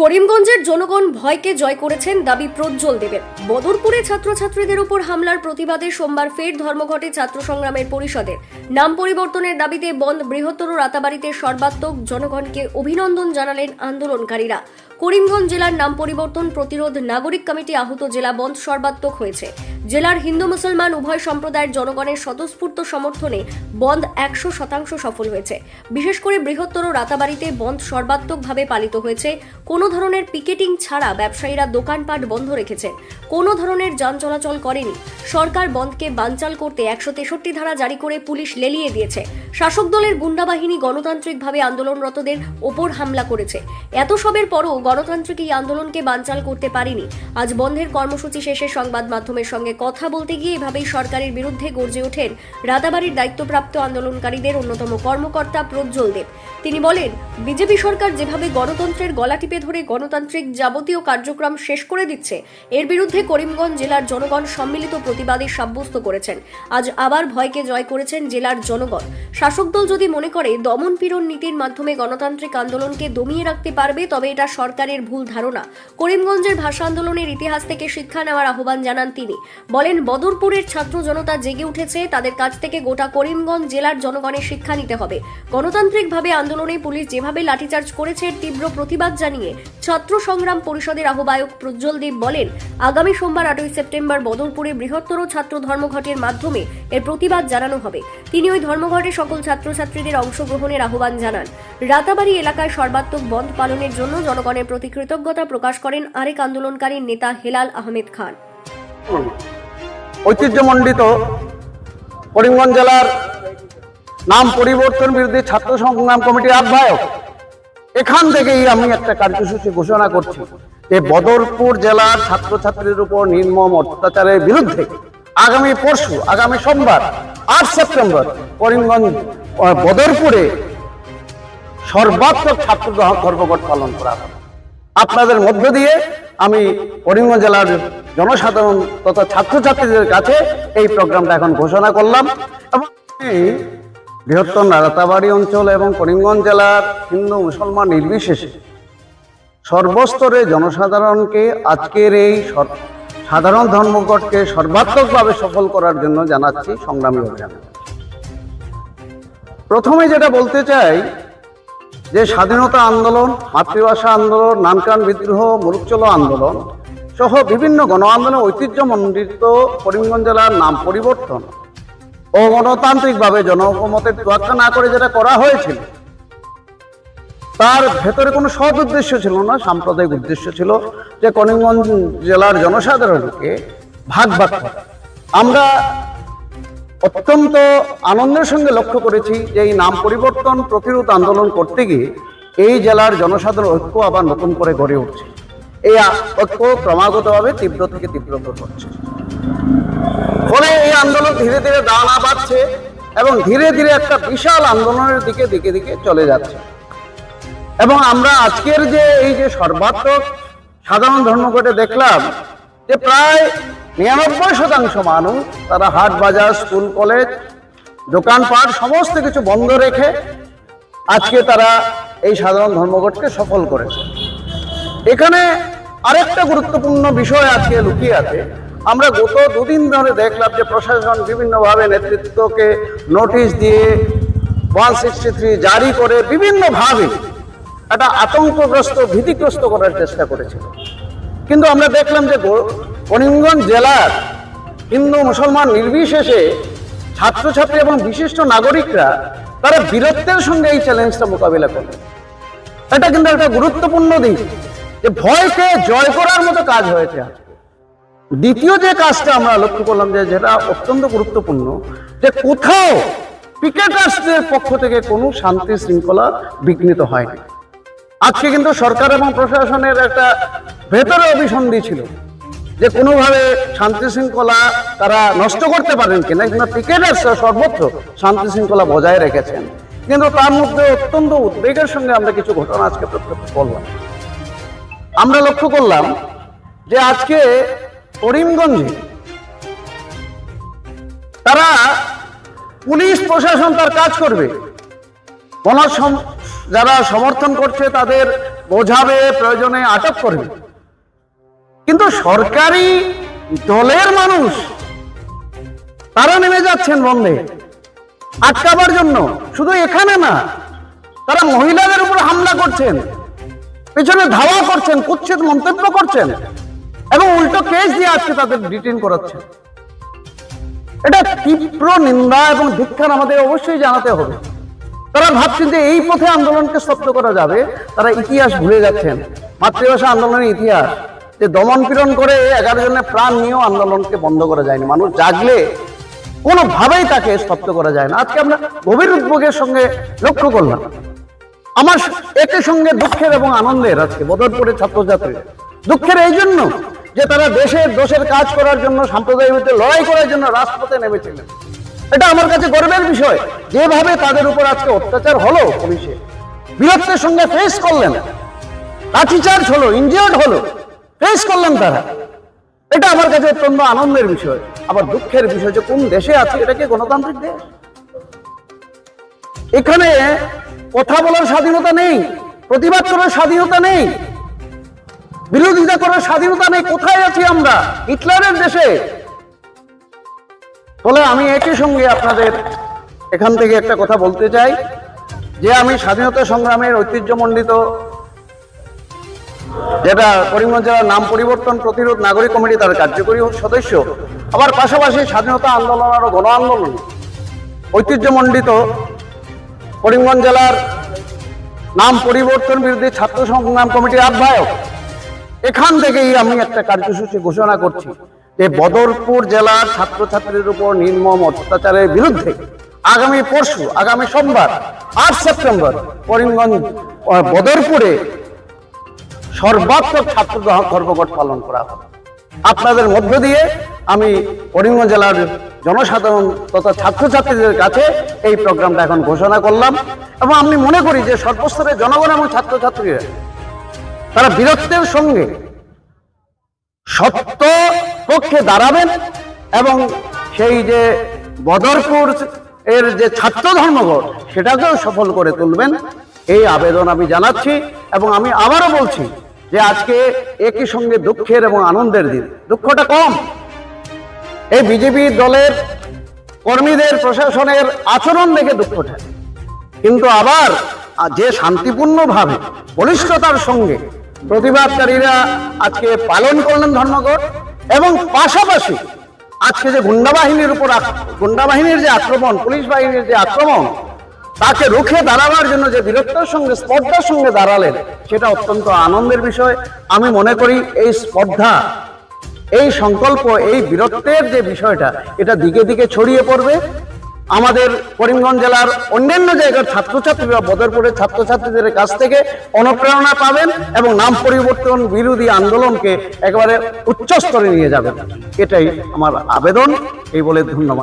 করিমগঞ্জের জনগণ ভয়কে জয় করেছেন দাবি প্রজ্জ্বল দেবের। বদরপুরে ছাত্রছাত্রীদের উপর হামলার প্রতিবাদে সোমবার ফের ধর্মঘটে ছাত্র সংগ্রামের পরিষদে নাম পরিবর্তনের দাবিতে বন্ধ বৃহত্তর রাতাবাড়িতে সর্বাত্মক জনগণকে অভিনন্দন জানালেন আন্দোলনকারীরা। করিমগঞ্জ জেলার নাম পরিবর্তন প্রতিরোধ নাগরিক কমিটি আহত জেলা বন্ধ সর্বাত্মক হয়েছে। জেলার হিন্দু মুসলমান উভয় সম্প্রদায়ের জনগণের স্বতঃস্ফূর্ত সমর্থনে বন্ধ একশো শতাংশ সফল হয়েছে। বিশেষ করে বৃহত্তর রাতাবাড়িতে বন্ধ সর্বাত্মকভাবে পালিত হয়েছে। কোনো ধরনের পিকেটিং ছাড়া ব্যবসায়ীরা দোকানপাট বন্ধ রেখেছেন কোনো ধরনের যান চলাচল করেনি। সরকার বন্ধকে বানচাল করতে একশো তেষট্টি ধারা জারি করে পুলিশ লেলিয়ে দিয়েছে। শাসক দলের গুন্ডাবাহিনী গণতান্ত্রিকভাবে আন্দোলনরতদের ওপর হামলা করেছে। এত সবের পরও গণতান্ত্রিক এই আন্দোলনকে বানচাল করতে পারেনি। আজ বন্ধের কর্মসূচি শেষে সংবাদ মাধ্যমের সঙ্গে কথা বলতে গিয়ে এভাবেই সরকারের বিরুদ্ধে গর্জে ওঠেন রাতাবাড়ির দায়িত্বপ্রাপ্ত আন্দোলনকারীদের অন্যতম কর্মকর্তা প্রজ্জ্বল দেব। তিনি বলেন, বিজেপি সরকার যেভাবে গণতন্ত্রের গলা টিপে ধরে গণতান্ত্রিক যাবতীয় কার্যক্রম শেষ করে দিচ্ছে, এর বিরুদ্ধে করিমগঞ্জ জেলার জনগণ সম্মিলিত প্রতিবাদে সাব্যস্ত করেছেন। আজ আবার ভয়কে জয় করেছেন জেলার জনগণ। শাসক দল যদি মনে করে দমন পীড়ন নীতির মাধ্যমে গণতান্ত্রিক আন্দোলনকে দমিয়ে রাখতে পারবে, তবে এটা সরকারের ভুল ধারণা। করিমগঞ্জের ভাষা আন্দোলনের ইতিহাস থেকে শিক্ষা নেওয়ার আহ্বান জানান তিনি। বলেন, বদরপুরের ছাত্র জনতা জেগে উঠেছে, তাদের কাছ থেকে গোটা করিমগঞ্জ জেলার জনগণের শিক্ষা নিতে হবে। গণতান্ত্রিকভাবে আন্দোলনে পুলিশ যেভাবে লাঠিচার্জ করেছে তীব্র প্রতিবাদ জানিয়ে ছাত্র সংগ্রাম পরিষদের আহ্বায়ক প্রজ্জ্বল দেব বলেন, আগামী সোমবার আটই সেপ্টেম্বর বদরপুরে বৃহত্তর ছাত্র ধর্মঘটের মাধ্যমে এর প্রতিবাদ জানানো হবে। তিনি ওই ধর্মঘটে সকল ছাত্রছাত্রীদের অংশগ্রহণের আহ্বান জানান। রাতাবাড়ি এলাকায় সর্বাত্মক বন্ধ পালনের জন্য জনগণের প্রতি কৃতজ্ঞতা প্রকাশ করেন আরেক আন্দোলনকারী নেতা হেলাল আহমেদ খান। ঐতিহ্যমণ্ডিত করিমগঞ্জ জেলার নাম পরিবর্তন বিরোধী ছাত্র সংগ্রাম কমিটির আহ্বায়ক। এখান থেকেই আমি একটা কার্যসূচি ঘোষণা করছি যে বদরপুর জেলার ছাত্রছাত্রীদের উপর নির্মম অত্যাচারের বিরুদ্ধে আগামী পরশু, আগামী সোমবার, আট সেপ্টেম্বর করিমগঞ্জ বদরপুরে সর্বাত্মক ছাত্র ধর্মঘট পালন করা হবে। আপনাদের মধ্য দিয়ে আমি করিমগঞ্জ জেলার জনসাধারণ তথা ছাত্রছাত্রীদের কাছে এই প্রোগ্রামটা এখন ঘোষণা করলাম এবং বৃহত্তর রাতাবাড়ি অঞ্চল এবং করিমগঞ্জ জেলার হিন্দু মুসলমান নির্বিশেষে সর্বস্তরে জনসাধারণকে আজকের এই সাধারণ ধর্মঘটকে সর্বাত্মকভাবে সফল করার জন্য জানাচ্ছি সংগ্রামী অভিযান। প্রথমে যেটা বলতে চাই যে স্বাধীনতা আন্দোলন, মাতৃভাষা আন্দোলন নানকান বিদ্রোহ মুরুকচলো আন্দোলন সহ বিভিন্ন গণ আন্দোলনের ঐতিহ্যমণ্ডিত করিমগঞ্জ জেলার নাম পরিবর্তন ও গণতান্ত্রিকভাবে জনমতের তোয়াক্কা না করে যেটা করা হয়েছিল, তার ভেতরে কোনো সৎ উদ্দেশ্য ছিল না, সাম্প্রদায়িক উদ্দেশ্য ছিল যে করিমগঞ্জ জেলার জনসাধারণকে ভাগ ভাগ আমরা অত্যন্ত আনন্দের সঙ্গে লক্ষ্য করেছি যে এই নাম পরিবর্তন প্রতিরোধ আন্দোলন করতে গিয়ে এই জেলার জনসাধারণ ঐক্য আবার নতুন করে গড়ে উঠছে। এই ঐক্য ক্রমাগতভাবে তীব্র থেকে তীব্রতর হচ্ছে ফলে এই আন্দোলন ধীরে ধীরে দানা বাড়ছে এবং ধীরে ধীরে একটা বিশাল আন্দোলনের দিকে দিকে দিকে চলে যাচ্ছে। এবং আমরা আজকের যে এই যে সর্বাত্মক সাধারণ ধর্মঘটে দেখলাম যে প্রায় নিরানব্বই শতাংশ মানুষ তারা হাট বাজার, স্কুল, কলেজ, দোকানপাট সমস্ত কিছু বন্ধ রেখে আজকে তারা এই সাধারণ ধর্মঘটকে সফল করেছে। এখানে আরেকটা গুরুত্বপূর্ণ বিষয় আজকে লুকিয়ে আছে। আমরা গত দুদিন ধরে দেখলাম যে প্রশাসন বিভিন্নভাবে নেতৃত্বকে নোটিশ দিয়ে ওয়ান সিক্সটি থ্রি জারি করে বিভিন্নভাবে একটা আতঙ্কগ্রস্ত, ভীতিগ্রস্ত করার চেষ্টা করেছিল। কিন্তু আমরা দেখলাম যে করিমগঞ্জ জেলার হিন্দু মুসলমান নির্বিশেষে ছাত্রছাত্রী এবং বিশিষ্ট নাগরিকরা তারা বীরত্বের সঙ্গে এই চ্যালেঞ্জটা মোকাবিলা করবে এটা কিন্তু একটা গুরুত্বপূর্ণ দিক যে ভয়কে জয় করার মতো কাজ হয়েছে দ্বিতীয় যে কাজটা আমরা লক্ষ্য করলাম যে যেটা অত্যন্ত গুরুত্বপূর্ণ, যে কোথাও পিকেটার্সদের পক্ষ থেকে কোনো শান্তি শৃঙ্খলা বিঘ্নিত হয়নি। আজকে কিন্তু সরকার এবং প্রশাসনের একটা ভেতরে অভিসন্ধি ছিল যে কোনোভাবে শান্তি শৃঙ্খলা তারা নষ্ট করতে পারেন কিনা কিন্তু পিকেটার্স সর্বত্র শান্তি শৃঙ্খলা বজায় রেখেছেন। কিন্তু তার মধ্যে অত্যন্ত উদ্বেগের সঙ্গে আমরা কিছু ঘটনা আজকে প্রত্যক্ষ করলাম। আমরা লক্ষ্য করলাম যে আজকে করিমগঞ্জে তারা পুলিশ প্রশাসন তার কাজ করবে। যারা সমর্থন করছে তাদের বোঝাবে, প্রয়োজনে আটক করবে। কিন্তু সরকারি দলের মানুষ, তারা নেমে যাচ্ছেন বন্ধে আটকাবার জন্য। শুধু এখানে না, তারা মহিলাদের উপর হামলা করছেন, পেছনে ধাওয়া করছেন কুচ্ছেদ মন্তব্য করছেন, এবং উল্টো কেস দিয়ে আজকে তাদের ডিটেন করাচ্ছেন। এটা তীব্র নিন্দা এবং ধিক্ষার আমাদের অবশ্যই জানাতে হবে। তারা ভাবছেন যে এই পথে আন্দোলনকে স্তব্ধ করা যাবে, তারা ইতিহাস ভুলে যাচ্ছেন। মাতৃভাষা আন্দোলনের ইতিহাস। যে দমন পীড়ন করে এগারো জনের প্রাণ নিয়েও আন্দোলনকে বন্ধ করা যায়নি। মানুষ জাগলে কোনোভাবেই তাকে স্তব্ধ করা যায় না। আজকে আমরা গভীর উদ্যোগের সঙ্গে লক্ষ্য করলাম। আমার একই সঙ্গে দুঃখের এবং আনন্দের আজকে বদরপুরের ছাত্রছাত্রী। দুঃখের এই জন্য যে তারা দেশের দোষের কাজ করার জন্য, সাম্প্রদায়িক লড়াই করার জন্য রাজপথে নেমেছিলেন। এটা আমার কাছে গর্বের বিষয়। যেভাবে তাদের উপর আজকে অত্যাচার হলো পুলিশে, বীরত্বের সঙ্গে ফেস করলেন। লাঠিচার্জ হলো ইনজিয়ার্ড হলো। ফেস করলেন তারা। এটা আমার কাছে অত্যন্ত আনন্দের বিষয়। আবার দুঃখের বিষয় যে কোন দেশে আছে, এটা কি গণতান্ত্রিক দেশ? এখানে কথা বলার স্বাধীনতা নেই, প্রতিবাদ করার স্বাধীনতা নেই, বিরোধিতা করার স্বাধীনতা নেই, কোথায় আছি আমরা? হিটলারের দেশে। ফলে আমি একই সঙ্গে আপনাদের এখান থেকে একটা কথা বলতে চাই, যে আমি স্বাধীনতা সংগ্রামের ঐতিহ্যমণ্ডিত যেটা করিমগঞ্জ জেলার নাম পরিবর্তন প্রতিরোধ নাগরিক কমিটি তার কার্যকরী সদস্য। আবার পাশাপাশি স্বাধীনতা আন্দোলন আর গণ আন্দোলন। ঐতিহ্যমণ্ডিত করিমগঞ্জ জেলার নাম পরিবর্তন বিরুদ্ধে ছাত্র সংগ্রাম কমিটির আহ্বায়ক। এখান থেকেই আমি একটা কার্যসূচি ঘোষণা করছি যে বদরপুর জেলার ছাত্রছাত্রীর উপর নির্মম অত্যাচারের বিরুদ্ধে আগামী পরশু, আগামী সোমবার, আট সেপ্টেম্বর করিমগঞ্জ বদরপুরে সর্বাত্মক ছাত্র ধর্মঘট পালন করা হবে। আপনাদের মধ্য দিয়ে আমি করিমগঞ্জ জেলার জনসাধারণ তথা ছাত্রছাত্রীদের কাছে এই প্রোগ্রামটা এখন ঘোষণা করলাম এবং আমি মনে করি যে সর্বস্তরের জনগণ এবং ছাত্রছাত্রীরা, তারা বীরত্বের সঙ্গে সত্য পক্ষে দাঁড়াবেন এবং সেই যে বদরপুর এর যে ছাত্র ধর্মঘট সেটাকেও সফল করে তুলবেন। এই আবেদন আমি জানাচ্ছি এবং আমি আবারও বলছি যে আজকে একই সঙ্গে দুঃখের এবং আনন্দের দিন। দুঃখটা কম। এই বিজেপি দলের কর্মীদের প্রশাসনের আচরণ দেখে দুঃখটা কিন্তু আবার যে শান্তিপূর্ণভাবে, বলিষ্ঠতার সঙ্গে প্রতিবাদকারীরা আজকে পালন করলেন ধর্মঘট এবং পাশাপাশি আজকে যে গুন্ডা বাহিনীর উপর গুন্ডা বাহিনীর যে আক্রমণ, পুলিশ বাহিনীর যে আক্রমণ তাকে রুখে দাঁড়াবার জন্য যে বীরত্বের সঙ্গে, স্পর্ধার সঙ্গে দাঁড়ালেন, সেটা অত্যন্ত আনন্দের বিষয়। আমি মনে করি এই স্পর্ধা, এই সংকল্প, এই বীরত্বের যে বিষয়টা, এটা দিকে দিকে ছড়িয়ে পড়বে। আমাদের করিমগঞ্জ জেলার অন্যান্য জায়গার ছাত্রছাত্রীরা বদরপুরের ছাত্রছাত্রীদের কাছ থেকে অনুপ্রেরণা পাবেন এবং নাম পরিবর্তন, বিরোধী আন্দোলনকে একেবারে উচ্চ স্তরে নিয়ে যাবেন। এটাই আমার আবেদন। এই বলে ধন্যবাদ।